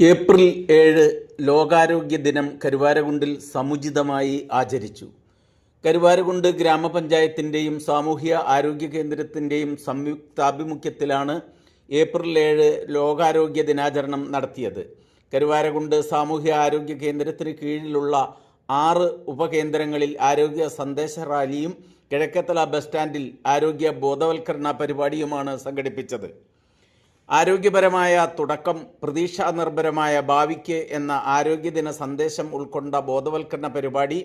April ഏഴ് ലോകാരോഗ്യ ദിനം കരുവാരകുണ്ടിൽ സമുചിതമായി ആചരിച്ചു. കരുവാരകുണ്ട് ഗ്രാമപഞ്ചായത്തിന്റെയും സാമൂഹ്യ ആരോഗ്യ കേന്ദ്രത്തിന്റെയും സംയുക്താഭിമുഖ്യത്തിലാണ് ഏപ്രിൽ ഏഴ് ലോകാരോഗ്യ ദിനാചരണം നടത്തിയത്. കരുവാരകുണ്ട് സാമൂഹ്യ ആരോഗ്യ കേന്ദ്രത്തിന് കീഴിലുള്ള ആറ് ഉപകേന്ദ്രങ്ങളിൽ ആരോഗ്യ സന്ദേശ റാലിയും കിഴക്കത്തല ബസ് സ്റ്റാൻഡിൽ ആരോഗ്യ ബോധവൽക്കരണ പരിപാടിയുമാണ് സംഘടിപ്പിച്ചത്. ആരോഗ്യപരമായ തുടക്കം പ്രതീക്ഷാനിർഭരമായ ഭാവിക്ക് എന്ന ആരോഗ്യദിന സന്ദേശം ഉൾക്കൊണ്ട ബോധവൽക്കരണ പരിപാടി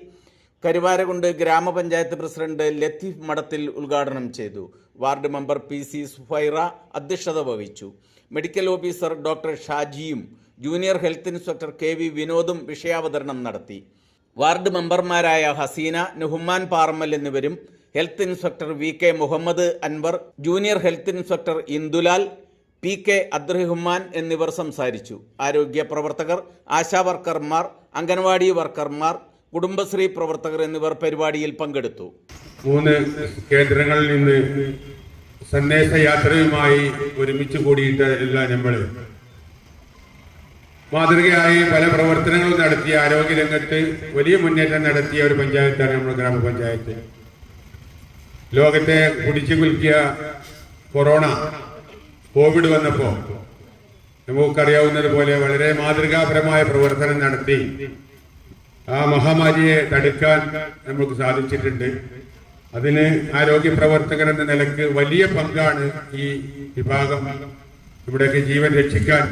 കരുവാരകുണ്ട് ഗ്രാമപഞ്ചായത്ത് പ്രസിഡന്റ് ലത്തീഫ് മഠത്തിൽ ഉദ്ഘാടനം ചെയ്തു. Ward member P C Sufaira അധ്യക്ഷത വഹിച്ചു. Medical officer doctor ഷാജിയും junior health inspector K V വിനോദും വിഷയാവതരണം നടത്തി. വാർഡ് മെമ്പർമാരായ ഹസീന നുഹുമാൻ പാറമ്മൽ എന്നിവരും health inspector V K Muhammad Anwar junior health inspector Indulal P K Abdurahman എന്നിവർ സംസാരിച്ചു. ആരോഗ്യ പ്രവർത്തകർ ആശാ വർക്കർമാർ അംഗൻവാടി വർക്കർമാർ കുടുംബശ്രീ പ്രവർത്തകർ എന്നിവർ പരിപാടിയിൽ പങ്കെടുത്തു. മൂന്ന് കേന്ദ്രങ്ങളിൽ നിന്ന് സന്ദേശയാത്രയുമായി ഒരുമിച്ച് കൂടിയിട്ട് എല്ലാം നമ്മൾ മാതൃകയായി പല പ്രവർത്തനങ്ങളും നടത്തിയ ആരോഗ്യ രംഗത്ത് വലിയ മുന്നേറ്റം നടത്തിയ ഒരു പഞ്ചായത്താണ് നമ്മുടെ ഗ്രാമപഞ്ചായത്ത്. ലോകത്തെ കുടിച്ചു കുലുക്കിയ കൊറോണ കോവിഡ് വന്നപ്പോ നമുക്കറിയാവുന്നത് പോലെ വളരെ മാതൃകാപരമായ പ്രവർത്തനം നടത്തി ആ മഹാമാരിയെ തടുക്കാൻ നമുക്ക് സാധിച്ചിട്ടുണ്ട്. അതിന് ആരോഗ്യ പ്രവർത്തകർ എന്ന നിലയ്ക്ക് വലിയ പങ്കാണ് ഈ വിഭാഗം ഇവിടെയൊക്കെ ജീവൻ രക്ഷിക്കാൻ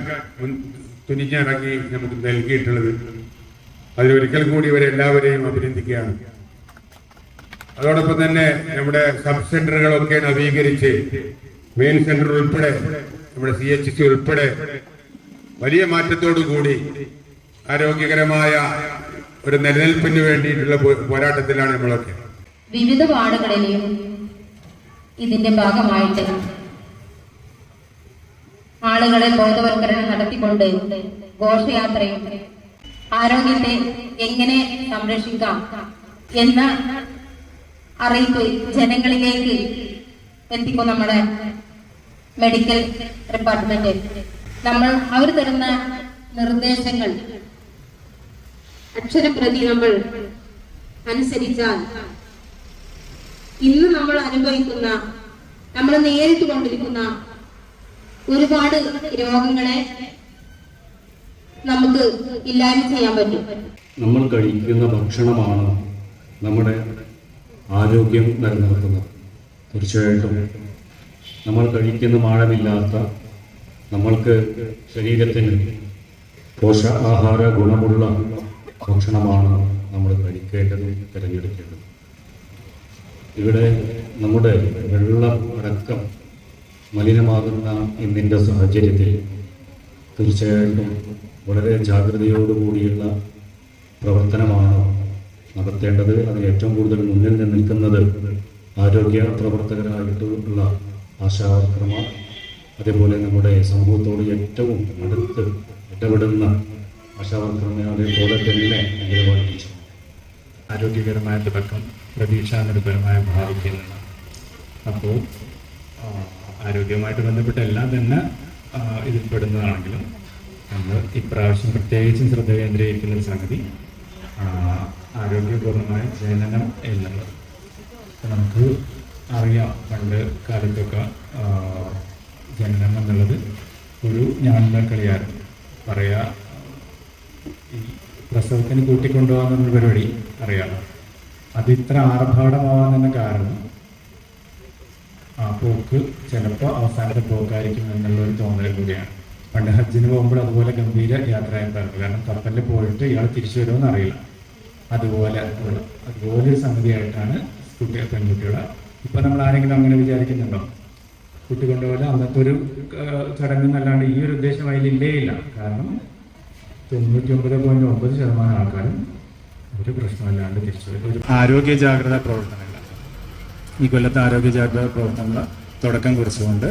തുനിഞ്ഞിറങ്ങി നമുക്ക് നൽകിയിട്ടുള്ളത്. അതിലൊരിക്കൽ കൂടി ഇവരെല്ലാവരെയും അഭിനന്ദിക്കുകയാണ്. അതോടൊപ്പം തന്നെ നമ്മുടെ സബ് സെന്ററുകളൊക്കെ നവീകരിച്ച് മെയിൻ സെന്റർ ഉൾപ്പെടെ നമ്മുടെ സി എച്ച് സി ഉൾപ്പെടെ വലിയ മാറ്റത്തോടുകൂടി ആരോഗ്യകരമായ ഒരു നിലനിൽപ്പിന് വേണ്ടിയിട്ടുള്ള പോരാട്ടത്തിലാണ് നമ്മളൊക്കെ. വിവിധ വാർഡുകളിലെയും ഇതിന്റെ ഭാഗമായിട്ട് ആളുകളെ ബോധവൽക്കരണം നടത്തിക്കൊണ്ട് ഘോഷയാത്രയും ആരോഗ്യത്തെ എങ്ങനെ സംരക്ഷിക്കാം എന്ന അറിയിപ്പ് ജനങ്ങളിലേക്ക് എത്തിക്കും നമ്മുടെ മെഡിക്കൽ ഡിപ്പാർട്ട്മെന്റ് നമ്മൾ അവർ തരുന്ന നിർദ്ദേശങ്ങൾ അക്ഷരം പ്രതി നമ്മൾ അനുസരിച്ചാൽ ഇന്ന് നമ്മൾ അനുഭവിക്കുന്ന നമ്മൾ നേരിട്ട് കൊണ്ടിരിക്കുന്ന ഒരുപാട് രോഗങ്ങളെ നമുക്ക് ഇല്ലായ്മ ചെയ്യാൻ പറ്റും. നമ്മൾ കഴിക്കുന്ന ഭക്ഷണമാണ് നമ്മുടെ ആരോഗ്യം നിലനിർത്തുന്നത്. തീർച്ചയായിട്ടും. നമ്മൾ കഴിക്കുന്ന മാഴമില്ലാത്ത നമ്മൾക്ക് ശരീരത്തിന് പോഷകാഹാര ഗുണമുള്ള ഭക്ഷണമാണ് നമ്മൾ കഴിക്കേണ്ടത് തിരഞ്ഞെടുക്കേണ്ടത്. ഇവിടെ നമ്മുടെ വെള്ളം അടക്കം മലിനമാകുന്ന ഇന്നിന്റെ സാഹചര്യത്തിൽ തീർച്ചയായിട്ടും വളരെ ജാഗ്രതയോടുകൂടിയുള്ള പ്രവർത്തനമാണ് നടത്തേണ്ടത്. അതിന് ഏറ്റവും കൂടുതൽ മുന്നിൽ നിൽക്കുന്നത് ആരോഗ്യ പ്രവർത്തകരായിട്ടുള്ള ആശാവർക്കർമാർ അതേപോലെ നമ്മുടെ സമൂഹത്തോട് ഏറ്റവും അടുത്ത് ഇടപെടുന്ന ആശാവർക്കർമാരെ പോലെ തന്നെ അംഗനവാടി ആരോഗ്യകരമായ തുടക്കം പ്രതീക്ഷാനിർഭരമായ ഭാവിക്ക് നിന്ന് അപ്പോൾ ആരോഗ്യവുമായിട്ട് ബന്ധപ്പെട്ട എല്ലാം തന്നെ ഇതിൽ പെടുന്നതാണെങ്കിലും നമ്മൾ ഇപ്രാവശ്യം പ്രത്യേകിച്ചും ശ്രദ്ധ കേന്ദ്രീകരിക്കുന്ന ഒരു സംഗതി ആരോഗ്യപൂർണമായ ജനനം എന്നുള്ളത്. നമുക്ക് അറിയാം പണ്ട് കാലത്തൊക്കെ ജനനം എന്നുള്ളത് ഒരു ഞാനുള്ള കളിയായിരുന്നു പറയാ ഈ പ്രസവത്തിന് കൂട്ടിക്കൊണ്ടുപോകാന്നുള്ള പരിപാടി അറിയാം. അത് ഇത്ര ആർഭാടമാവാൻ കാരണം ആ പോക്ക് ചിലപ്പോൾ അവസാനത്തെ പോക്കായിരിക്കും എന്നുള്ള ഒരു തോന്നൽ കൂടിയാണ്. പണ്ട് ഹജ്ജിന് പോകുമ്പോൾ അതുപോലെ ഗംഭീര യാത്രയായിരുന്നു. കാരണം കപ്പലിൽ പോയിട്ട് ഇയാൾ തിരിച്ചു വരുമെന്ന് അറിയില്ല. അതുപോലെ അതുപോലെ ഒരു സംഗതിയായിട്ടാണ് കുട്ടികൾ പെൺകുട്ടികളെ ഇപ്പൊ നമ്മൾ ആരെങ്കിലും അങ്ങനെ വിചാരിക്കുന്നുണ്ടോ? കുട്ടി കൊണ്ടുപോലെ അന്നത്തെ ഒരു ചടങ്ങ് എന്നല്ലാണ്ട് ഈ ഒരു ഉദ്ദേശം അതിലില്ലേ ഇല്ല കാരണം തൊണ്ണൂറ്റി ഒമ്പത് പോയിന്റ് ഒമ്പത് ശതമാനം ആൾക്കാരും ഒരു പ്രശ്നമല്ലാണ്ട് തിരിച്ചു ആരോഗ്യ ജാഗ്രത പ്രവർത്തനങ്ങൾ. ഈ കൊല്ലത്തെ ആരോഗ്യ ജാഗ്രത പ്രവർത്തനങ്ങൾ തുടക്കം കുറിച്ചുകൊണ്ട്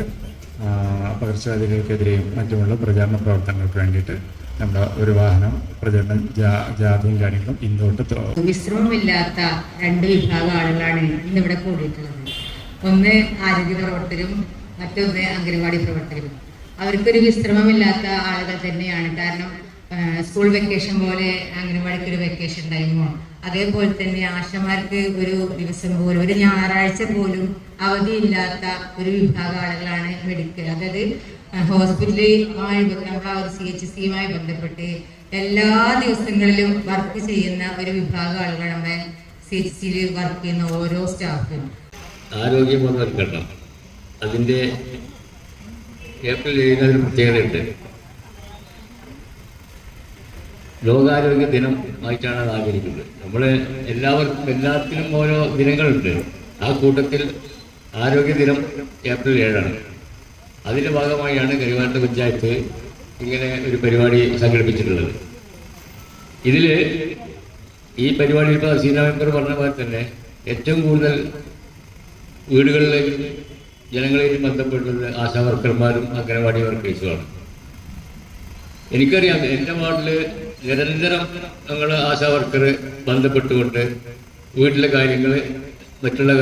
പകർച്ചവ്യാധികൾക്കെതിരെയും മറ്റുമുള്ള പ്രചാരണ പ്രവർത്തനങ്ങൾക്ക് വേണ്ടിയിട്ട് നമ്മുടെ ഒരു വാഹനം പ്രചരണം ജാതിയും കാര്യങ്ങളും ഇന്നോട്ട് വിശ്രമമില്ലാത്ത രണ്ട് വിഭാഗം ആളുകളാണ് ഇന്നിവിടെ കൂടിയിട്ടുള്ളത്. ഒന്ന് ആരോഗ്യ പ്രവർത്തകരും മറ്റൊന്ന് അംഗനവാടി പ്രവർത്തകരും. അവർക്കൊരു വിശ്രമമില്ലാത്ത ആളുകൾ തന്നെയാണ്. കാരണം സ്കൂൾ വെക്കേഷൻ പോലെ അംഗനവാടിക്ക് ഒരു വെക്കേഷൻ ടൈമോ അതേപോലെ തന്നെ ആശമാർക്ക് ഒരു ദിവസം പോലും ഒരു ഞായറാഴ്ച പോലും അവധിയില്ലാത്ത ഒരു വിഭാഗം ആളുകളാണ് മെഡിക്കൽ അതായത് ഹോസ്പിറ്റലുമായി ബന്ധപ്പെട്ട സി എച്ച് സിയുമായി ബന്ധപ്പെട്ട് എല്ലാ ദിവസങ്ങളിലും വർക്ക് ചെയ്യുന്ന ഒരു വിഭാഗം ആളുകളാണ് സി എച്ച് സിയിൽ വർക്ക് ചെയ്യുന്ന ഓരോ സ്റ്റാഫും ആരോഗ്യബോധവൽക്കരണം അതിന്റെ ഏപ്രിൽ ഏഴിന് അതിന് പ്രത്യേകതയുണ്ട്. ലോകാരോഗ്യ ദിനം ആയിട്ടാണ് അത് ആചരിക്കുന്നത്. നമ്മൾ എല്ലാവർക്കും എല്ലാത്തിനും ഓരോ ദിനങ്ങളുണ്ട്. ആ കൂട്ടത്തിൽ ആരോഗ്യ ദിനം ഏപ്രിൽ ഏഴാണ്. അതിന്റെ ഭാഗമായാണ് കരുവാരത്ത് പഞ്ചായത്ത് ഇങ്ങനെ ഒരു പരിപാടി സംഘടിപ്പിച്ചിട്ടുള്ളത്. ഇതിൽ ഈ പരിപാടിയിൽ ഇപ്പോൾ സീന മെമ്പർ പറഞ്ഞ പോലെ തന്നെ ഏറ്റവും കൂടുതൽ വീടുകളിലേക്കും ജനങ്ങളെയും ബന്ധപ്പെടുന്നത് ആശാ വർക്കർമാരും അംഗനവാടി വർക്കേഴ്സുമാണ് എനിക്കറിയാം എന്റെ വാർഡിൽ നിരന്തരം ഞങ്ങൾ ആശാ വർക്കർ ബന്ധപ്പെട്ടുകൊണ്ട് വീട്ടിലെ കാര്യങ്ങൾ മറ്റുള്ള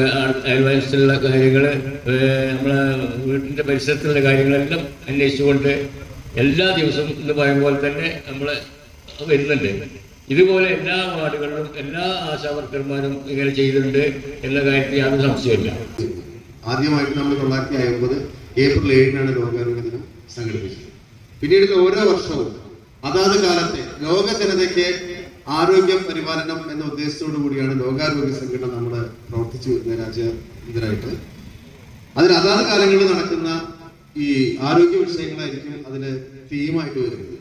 അയൽവാസികളുള്ള കാര്യങ്ങൾ നമ്മളെ വീട്ടിന്റെ പരിസരത്തുള്ള കാര്യങ്ങളെല്ലാം അന്വേഷിച്ചുകൊണ്ട് എല്ലാ ദിവസവും എന്ന് പറയുമ്പോൾ തന്നെ നമ്മൾ വരുന്നുണ്ട്. ഇതുപോലെ എല്ലാ വാർഡുകളിലും എല്ലാ ആശാവർക്കർമാരും ഇങ്ങനെ ചെയ്തിട്ടുണ്ട് എന്ന കാര്യത്തിൽ യാതൊരു സംശയമില്ല ആദ്യമായിട്ട് നമ്മൾ തൊള്ളായിരത്തി അമ്പത് ഏപ്രിൽ ഏഴിനാണ് ലോകാരോഗ്യ ദിനം സംഘടിപ്പിച്ചത്. പിന്നീട് ഓരോ വർഷവും അതാത് കാലത്തെ ലോക ജനതയ്ക്ക് ആരോഗ്യ പരിപാലനം എന്ന ഉദ്ദേശത്തോടു കൂടിയാണ് ലോകാരോഗ്യ സംഘടന നമ്മൾ പ്രവർത്തിച്ചു വരുന്ന രാജ്യാന്തരായിട്ട്. അതിന് അതാത് കാലങ്ങളിൽ നടക്കുന്ന ഈ ആരോഗ്യ വിഷയങ്ങളായിരിക്കും അതിന് തീമായിട്ട് വരുന്നത്.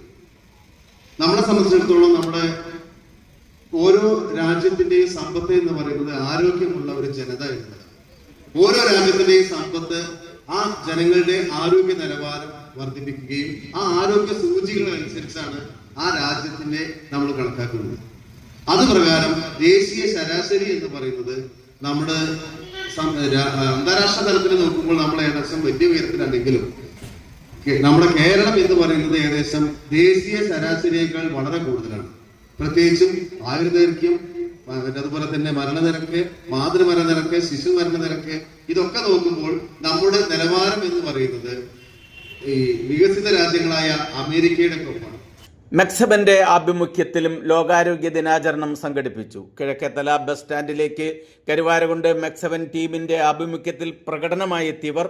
നമ്മളെ സംബന്ധിച്ചിടത്തോളം നമ്മുടെ ഓരോ രാജ്യത്തിന്റെയും സമ്പത്ത് എന്ന് പറയുന്നത് ആരോഗ്യമുള്ള ഒരു ജനത എന്നത് ഓരോ രാജ്യത്തിന്റെയും സമ്പത്ത് ആ ജനങ്ങളുടെ ആരോഗ്യ നിലവാരം വർദ്ധിപ്പിക്കുകയും ആ ആരോഗ്യ സൂചികൾ അനുസരിച്ചാണ് ആ രാജ്യത്തിനെ നമ്മൾ കണക്കാക്കുന്നത്. അത് പ്രകാരം ദേശീയ ശരാശരി എന്ന് പറയുന്നത് നമ്മുടെ അന്താരാഷ്ട്ര തലത്തിൽ നോക്കുമ്പോൾ നമ്മൾ ഏകദേശം വലിയ ഉയരത്തിലല്ലെങ്കിലും നമ്മുടെ കേരളം എന്ന് പറയുന്നത് ഏകദേശം ദേശീയ ശരാശരിയേക്കാൾ വളരെ കൂടുതലാണ്. പ്രത്യേകിച്ചും ആയുർദൈർഘ്യം പിന്നെ അതുപോലെ തന്നെ മരണനിരക്ക് മാതൃമരണനിരക്ക് ശിശു മരണനിരക്ക് ഇതൊക്കെ നോക്കുമ്പോൾ നമ്മുടെ നിലവാരം എന്ന് പറയുന്നത് ഈ വികസിത രാജ്യങ്ങളായ അമേരിക്കയുടെ ഒപ്പമാണ്. മെക്സബന്റെ ആഭിമുഖ്യത്തിലും ലോകാരോഗ്യ ദിനാചരണം സംഘടിപ്പിച്ചു. കിഴക്കേത്തല ബസ് സ്റ്റാൻഡിലേക്ക് കരുവാരകൊണ്ട് മെക്സബൻ ടീമിന്റെ ആഭിമുഖ്യത്തിൽ പ്രകടനമായി എത്തിയവർ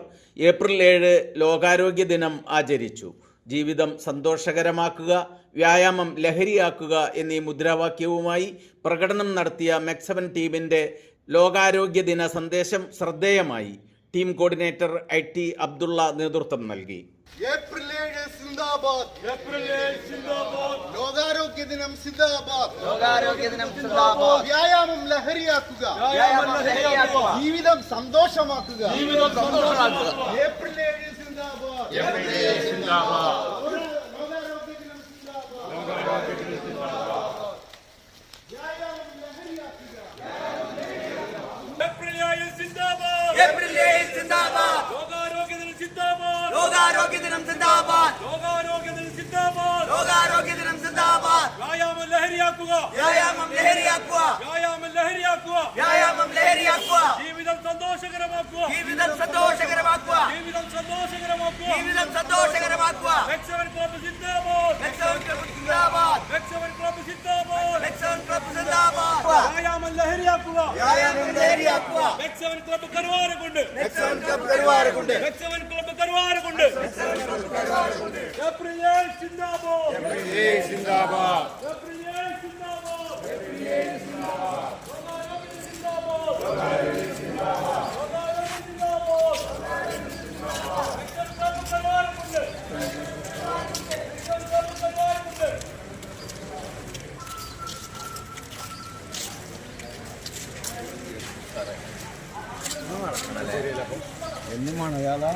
ഏപ്രിൽ ഏഴ് ലോകാരോഗ്യ ദിനം ആചരിച്ചു. ജീവിതം സന്തോഷകരമാക്കുക വ്യായാമം ലഹരിയാക്കുക എന്നീ മുദ്രാവാക്യവുമായി പ്രകടനം നടത്തിയ മെക്സവൻ ടീമിന്റെ ലോകാരോഗ്യ ദിന സന്ദേശം ശ്രദ്ധേയമായി. Team coordinator I T Abdulla നേതൃത്വം നൽകി. ഏപ്രിൽ ഏഴ് സിന്ദാബാദ്. ഏപ്രിൽ ഏഴ് സിന്ദാബാദ്. ലോകാരോഗ്യ ദിനം സിന്ദാബാദ്. ലോകാരോഗ്യ ദിനം സിന്ദാബാദ്. വ്യായാമം ലഹരിയാക്കുക. വ്യായാമം ലഹരിയാക്കുക. ജീവിതം സന്തോഷമാക്കുക. ജീവിതം സന്തോഷമാക്കുക. ഏപ്രിൽ ഏഴ് സിന്ദാബാദ് ഏപ്രിൽ ഏഴ് സിന്ദാബാദ് ലോകാരോഗ്യ ദിനം സിന്ദാബാദ് ലോകാരോഗ്യ ദിനം സിന്ദാബാദ് വ്യായാമം ലഹരിയാക്കുക ഏപ്രിൽ സിന്ദാബാദ് ലോകാരോഗ്യ ദിനം സിന്ദാബാദ് ലോകാരോഗ്യ ദിനം സിന്ദാബാദ്. ലോകാരോഗ്യ ദിനം സിന്ദാബാദ്. ലോകാരോഗ്യ ദിനം സിന്ദാബാദ്. വ്യായാമം ലഹരിയാക്കുക. വ്യായാമം ലഹരിയാക്കുക. വ്യായാമം ലഹരിയാക്കുക. വ്യായാമം ലഹരിയാക്കുക. ജീവിതം സന്തോഷകരമാക്കുക. ജീവിതം സന്തോഷകരമാക്കുക. ജീവിതം സന്തോഷകരമാക്കുക. ജീവിതം സന്തോഷകരമാക്കുക. ലക്ഷവൻ ക്ലബ് സിന്ദാബാദ്. ലക്ഷവൻ ക്ലബ് സിന്ദാബാദ്. ലക്ഷവൻ ക്ലബ് സിന്ദാബാദ്. ലക്ഷവൻ ക്ലബ് സിന്ദാബാദ്. വ്യായാമം ലഹരിയാക്കുക. വ്യായാമം ലഹരിയാക്കുക. മെക്സവൻ ക്ലബ്ബ് കരുവാരക്കുണ്ട്. മെക്സവൻ ക്ലബ്ബ് കരുവാരക്കുണ്ട്. മെക്സവൻ ക്ലബ്ബ് കരുവാരക്കുണ്ട് ഏപ്രിൽ ഏഴ് സിന്ദാബാദ് ഏപ്രിൽ ഏഴ് സിന്ദാബാദ് ഏപ്രിൽ ഏഴ് സിന്ദാബാദ് ഏപ്രിൽ ഏഴ് സിന്ദാബാദ് ലോകാരോഗ്യ സിന്ദാബാദ് ലോകാരോഗ്യ സിന്ദാബാദ് മെക്സവൻ ക്ലബ്ബ് കരുവാരക്കുണ്ട് മെക്സവൻ ക്ലബ്ബ് കരുവാരക്കുണ്ട് എന്നും വേണം ഇയാളാ